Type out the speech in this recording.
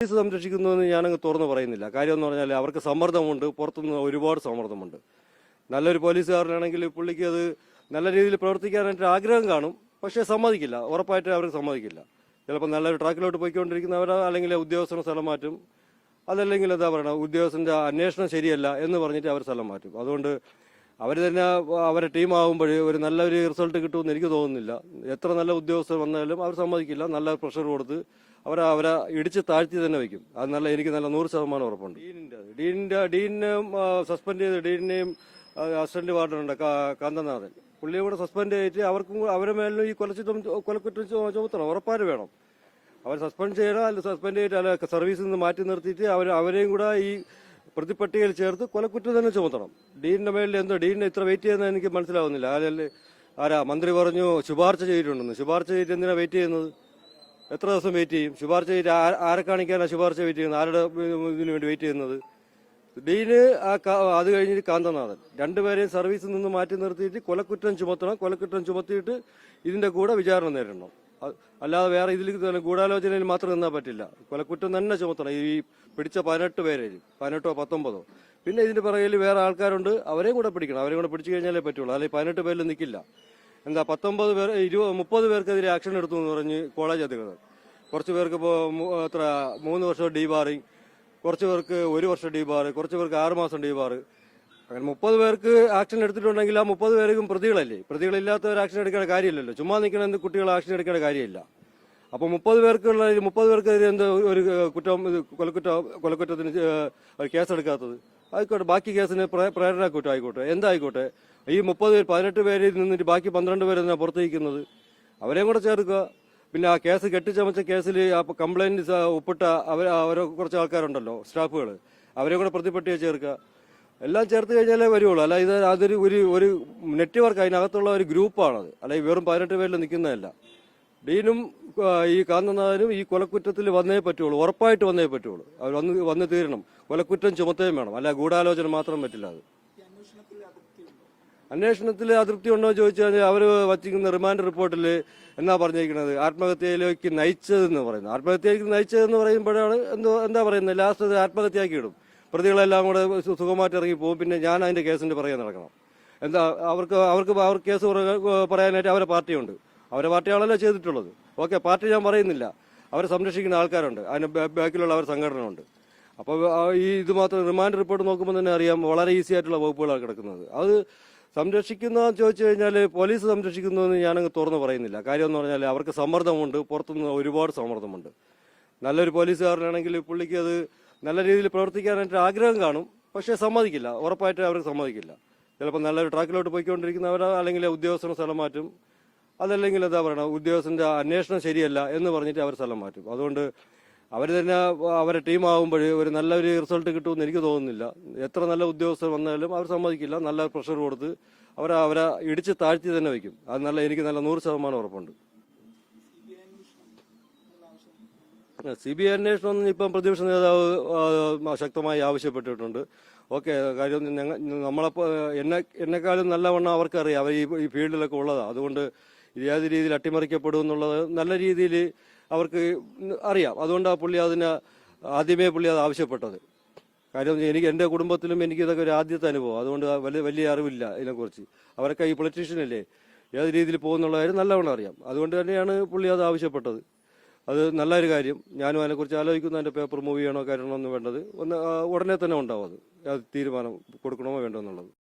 Police സംരക്ഷിക്കുന്നതെന്ന് ഞാനങ്ങ് തുറന്നു പറയുന്നില്ല. കാര്യം എന്ന് പറഞ്ഞാൽ അവർക്ക് സമ്മർദ്ദമുണ്ട് പുറത്തുനിന്ന് ഒരുപാട് സമ്മർദ്ദമുണ്ട്. നല്ലൊരു പോലീസുകാരനാണെങ്കിൽ പുള്ളിക്ക് അത് നല്ല രീതിയിൽ പ്രവർത്തിക്കാനായിട്ട് ആഗ്രഹം കാണും പക്ഷേ സമ്മതിക്കില്ല. ഉറപ്പായിട്ട് അവർക്ക് സമ്മതിക്കില്ല. ചിലപ്പോൾ നല്ലൊരു ട്രാക്കിലോട്ട് പോയിക്കൊണ്ടിരിക്കുന്നവർ അല്ലെങ്കിൽ ഉദ്യോഗസ്ഥന് സ്ഥലം മാറ്റും. അതല്ലെങ്കിൽ എന്താ പറയുക ഉദ്യോഗസ്ഥന്റെ അന്വേഷണം ശരിയല്ല എന്ന് പറഞ്ഞിട്ട് അവർ സ്ഥലം മാറ്റും. അതുകൊണ്ട് അവർ തന്നെ അവരെ ടീമാകുമ്പോൾ ഒരു നല്ലൊരു റിസൾട്ട് കിട്ടുമെന്ന് എനിക്ക് തോന്നുന്നില്ല. എത്ര നല്ല ഉദ്യോഗസ്ഥർ വന്നാലും അവർ സമ്മതിക്കില്ല നല്ല പ്രഷർ കൊടുത്ത് അവരെ അവരെ ഇടിച്ച് താഴ്ത്തി തന്നെ വയ്ക്കും. അത് നല്ല എനിക്ക് നല്ല നൂറ് ശതമാനം ഉറപ്പുണ്ട്. ഡീനിന്റെ ഡീനിന്റെ ഡീനിനെ സസ്പെൻഡ് ചെയ്ത് ഡീനിനെയും അസിസ്റ്റന്റ് വാർഡനുണ്ട് കാന്തനാഥൻ. പുള്ളിയെ കൂടെ സസ്പെൻഡ് ചെയ്തിട്ട് അവർക്കും അവരെ മേലും ഈ കൊലച്ചിട്ടും കൊലക്കുറ്റം ചുമത്തണം. ഉറപ്പായിട്ട് വേണം. അവർ സസ്പെൻഡ് ചെയ്യണം അല്ല സസ്പെൻഡ് ചെയ്തിട്ട് അല്ല സർവീസിൽ നിന്ന് മാറ്റി നിർത്തിയിട്ട് അവർ അവരെയും കൂടെ ഈ പ്രതിപട്ടികയിൽ ചേർത്ത് കൊലക്കുറ്റം തന്നെ ചുമത്തണം. ഡീനിന്റെ മേലിൽ എന്തോ ഡീനിനെ ഇത്ര വെയിറ്റ് ചെയ്യുന്നത് എനിക്ക് മനസ്സിലാവുന്നില്ല. അതല്ലേ ആരാ മന്ത്രി പറഞ്ഞു ശുപാർശ ചെയ്തിട്ടുണ്ടെന്ന്. ശുപാർശ ചെയ്തിട്ട് എന്തിനാ വെയിറ്റ് ചെയ്യുന്നത്? എത്ര ദിവസം വെയിറ്റ് ചെയ്യും? ശുപാർശ ചെയ്ത് ആരെ ശുപാർശ വെയിറ്റ് ചെയ്യുന്നത്? ആരുടെ ഇതിനു വേണ്ടി വെയിറ്റ് ചെയ്യുന്നത്? ഡീന് ആ അത് കഴിഞ്ഞിട്ട് കാന്തനാഥൻ. രണ്ടുപേരെയും സർവീസിൽ നിന്ന് മാറ്റി നിർത്തിയിട്ട് കൊലക്കുറ്റം ചുമത്തണം. കൊലക്കുറ്റം ചുമത്തിയിട്ട് ഇതിന്റെ കൂടെ വിചാരണ നേരിടണം. അല്ലാതെ വേറെ ഇതിൽ തന്നെ ഗൂഢാലോചനയിൽ മാത്രം നിന്നാൽ പറ്റില്ല. കൊലക്കുറ്റം തന്നെ ചുമത്തണം. ഈ പിടിച്ച പതിനെട്ട് പേരെ പതിനെട്ടോ പത്തൊമ്പതോ. പിന്നെ ഇതിന്റെ പിറകിൽ വേറെ ആൾക്കാരുണ്ട്. അവരെയും കൂടെ പിടിക്കണം. അവരെയും കൂടെ പിടിച്ചു കഴിഞ്ഞാലേ പറ്റുള്ളൂ. അല്ലെങ്കിൽ പതിനെട്ട് പേരിൽ നിൽക്കില്ല എന്താ പത്തൊമ്പത് പേർ ഇരുപത് മുപ്പത് പേർക്കെതിരെ ആക്ഷൻ എടുത്തു എന്ന് പറഞ്ഞ് കോളേജ് അധികൃതർ. കുറച്ച് പേർക്ക് ഇപ്പോൾ എത്ര മൂന്ന് വർഷം ഡീബാറിങ് കുറച്ച് പേർക്ക് ഒരു വർഷം ഡീബാർ കുറച്ച് പേർക്ക് ആറുമാസം ഡി ഡീബാർ അങ്ങനെ മുപ്പത് പേർക്ക് ആക്ഷൻ എടുത്തിട്ടുണ്ടെങ്കിൽ ആ മുപ്പത് പേർക്കും പ്രതികളല്ലേ? പ്രതികളില്ലാത്തവർ ആക്ഷൻ എടുക്കേണ്ട കാര്യമില്ലല്ലോ. ചുമ്മാ നിൽക്കണമെന്ന് കുട്ടികൾ ആക്ഷൻ എടുക്കേണ്ട കാര്യമില്ല. അപ്പോൾ മുപ്പത് പേർക്കുള്ള മുപ്പത് പേർക്കെതിരെ എന്ത് ഒരു കുറ്റം കൊലക്കുറ്റ കൊലക്കുറ്റം കൊലക്കുറ്റത്തിന് കേസെടുക്കാത്തത് ആയിക്കോട്ടെ ബാക്കി കേസിന് പ്രേ- പ്രേരണ കുറ്റം ആയിക്കോട്ടെ. എന്തായിക്കോട്ടെ? ഈ മുപ്പത് പേര് പതിനെട്ട് പേരിൽ നിന്നിട്ട് ബാക്കി പന്ത്രണ്ട് പേര് എന്നാ പുറത്തേക്കുന്നത് അവരെയും കൂടെ ചേർക്കുക. പിന്നെ ആ കേസ് കെട്ടിച്ചമച്ച കേസിൽ ആ കംപ്ലൈന്റ് ഒപ്പിട്ട അവർ അവരെ കുറച്ച് ആൾക്കാരുണ്ടല്ലോ സ്റ്റാഫുകൾ അവരെ കൂടെ പ്രതിപട്ടിയെ ചേർക്കുക. എല്ലാം ചേർത്ത് കഴിഞ്ഞാലേ വരുള്ളൂ. അല്ല ഇത് അതൊരു ഒരു ഒരു നെറ്റ്വർക്ക് അതിനകത്തുള്ള ഒരു ഗ്രൂപ്പാണത്. അല്ല ഈ വെറും പതിനെട്ട് പേരിൽ നിൽക്കുന്നതല്ല. ഡീനും ഈ കാന്തനാഥനും ഈ കൊലക്കുറ്റത്തിൽ വന്നേ പറ്റുള്ളൂ. ഉറപ്പായിട്ട് വന്നേ പറ്റുള്ളൂ. അവർ വന്ന് വന്ന് തീരണം. കൊലക്കുറ്റം ചുമത്തുകയും വേണം. അല്ല ഗൂഢാലോചന മാത്രം പറ്റില്ല അത്. അന്വേഷണത്തിൽ അതൃപ്തി ഉണ്ടോ എന്ന് ചോദിച്ചു കഴിഞ്ഞാൽ അവർ വച്ചിരിക്കുന്ന റിമാൻഡ് റിപ്പോർട്ടിൽ എന്നാ പറഞ്ഞിരിക്കുന്നത്? ആത്മഹത്യയിലേക്ക് നയിച്ചതെന്ന് പറയുന്നത് ആത്മഹത്യയിലേക്ക് നയിച്ചതെന്ന് പറയുമ്പോഴാണ് എന്തോ എന്താ പറയുന്നത്? ലാസ്റ്റ് ആത്മഹത്യയാക്കി ഇടും. പ്രതികളെല്ലാം കൂടെ സുഖമായിട്ട് ഇറങ്ങി പോകും. പിന്നെ ഞാൻ അതിന്റെ കേസിന്റെ പറയാൻ നടക്കണം. എന്താ അവർക്ക് അവർക്ക് അവർ കേസ് പറയാനായിട്ട് അവരെ പാർട്ടിയുണ്ട്. അവരെ പാർട്ടിയാണല്ലോ ചെയ്തിട്ടുള്ളത്. ഓക്കെ പാർട്ടി ഞാൻ പറയുന്നില്ല. അവരെ സംരക്ഷിക്കുന്ന ആൾക്കാരുണ്ട്. അതിന് ബാക്കിലുള്ള അവർ സംഘടന ഉണ്ട് അപ്പോൾ ഈ ഇത് മാത്രം റിമാൻഡ് റിപ്പോർട്ട് നോക്കുമ്പോൾ തന്നെ അറിയാം വളരെ ഈസി ആയിട്ടുള്ള വകുപ്പുകളാണ് കിടക്കുന്നത്. അത് സംരക്ഷിക്കുന്ന ചോദിച്ചു കഴിഞ്ഞാൽ പോലീസ് സംരക്ഷിക്കുന്നു സംരക്ഷിക്കുന്നതെന്ന് ഞാനങ്ങ് തുറന്നു പറയുന്നില്ല. കാര്യം എന്ന് പറഞ്ഞാൽ അവർക്ക് സമ്മർദ്ദമുണ്ട്. പുറത്തുനിന്ന് ഒരുപാട് സമ്മർദ്ദമുണ്ട്. നല്ലൊരു പോലീസുകാരനാണെങ്കിൽ പുള്ളിക്ക് അത് നല്ല രീതിയിൽ പ്രവർത്തിക്കാനായിട്ട് ആഗ്രഹം കാണും. പക്ഷേ സമ്മതിക്കില്ല. ഉറപ്പായിട്ട് അവർക്ക് സമ്മതിക്കില്ല. ചിലപ്പോൾ നല്ലൊരു ട്രാക്കിലോട്ട് പോയിക്കൊണ്ടിരിക്കുന്നവർ അല്ലെങ്കിൽ ഉദ്യോഗസ്ഥന് സ്ഥലം മാറ്റും. അതല്ലെങ്കിൽ എന്താ പറയുക ഉദ്യോഗസ്ഥന്റെ അന്വേഷണം ശരിയല്ല എന്ന് പറഞ്ഞിട്ട് അവർ സ്ഥലം മാറ്റും. അതുകൊണ്ട് അവർ തന്നെ അവരെ ടീമാകുമ്പോൾ ഒരു നല്ലൊരു റിസൾട്ട് കിട്ടുമെന്ന് എനിക്ക് തോന്നുന്നില്ല. എത്ര നല്ല ഉദ്യോഗസ്ഥർ വന്നാലും അവർ സമ്മതിക്കില്ല. നല്ല പ്രഷർ കൊടുത്ത് അവരെ അവരെ ഇടിച്ച് താഴ്ത്തി തന്നെ വയ്ക്കും. അത് നല്ല എനിക്ക് നല്ല നൂറ് ശതമാനം ഉറപ്പുണ്ട്. സി ബി ഐ അന്വേഷണം ഒന്നും ഇപ്പം പ്രതിപക്ഷ നേതാവ് ശക്തമായി ആവശ്യപ്പെട്ടിട്ടുണ്ട്. ഓക്കെ കാര്യം ഞങ്ങൾ നമ്മളെ എന്നെ എന്നെക്കാളും നല്ലവണ്ണം അവർക്കറിയാം. അവർ ഈ ഫീൽഡിലൊക്കെ ഉള്ളതാണ് അതുകൊണ്ട് ഏത് രീതിയിൽ അട്ടിമറിക്കപ്പെടും എന്നുള്ളത് നല്ല രീതിയിൽ അവർക്ക് അറിയാം. അതുകൊണ്ടാണ് പുള്ളി അതിന് ആദ്യമേ പുള്ളി അത് ആവശ്യപ്പെട്ടത്. കാര്യം എനിക്ക് എന്റെ കുടുംബത്തിലും എനിക്ക് ഇതൊക്കെ ഒരു ആദ്യത്തെ അനുഭവം. അതുകൊണ്ട് വലിയ വലിയ അറിവില്ല ഇതിനെക്കുറിച്ച്. അവരൊക്കെ ഈ പൊളിറ്റീഷ്യൻ അല്ലേ? ഏത് രീതിയിൽ പോകുന്നുള്ള കാര്യം നല്ലവണ്ണം അറിയാം. അതുകൊണ്ട് തന്നെയാണ് പുള്ളി അത് ആവശ്യപ്പെട്ടത്. അത് നല്ലൊരു കാര്യം. ഞാനും അതിനെക്കുറിച്ച് ആലോചിക്കുന്നു. അതിന്റെ പേപ്പർ മൂവ് ചെയ്യണോ കാര്യമാണോ എന്ന് വേണ്ടത്. ഒന്ന് ഉടനെ തന്നെ ഉണ്ടാവും അത്. തീരുമാനം കൊടുക്കണമോ വേണ്ടോ എന്നുള്ളത്.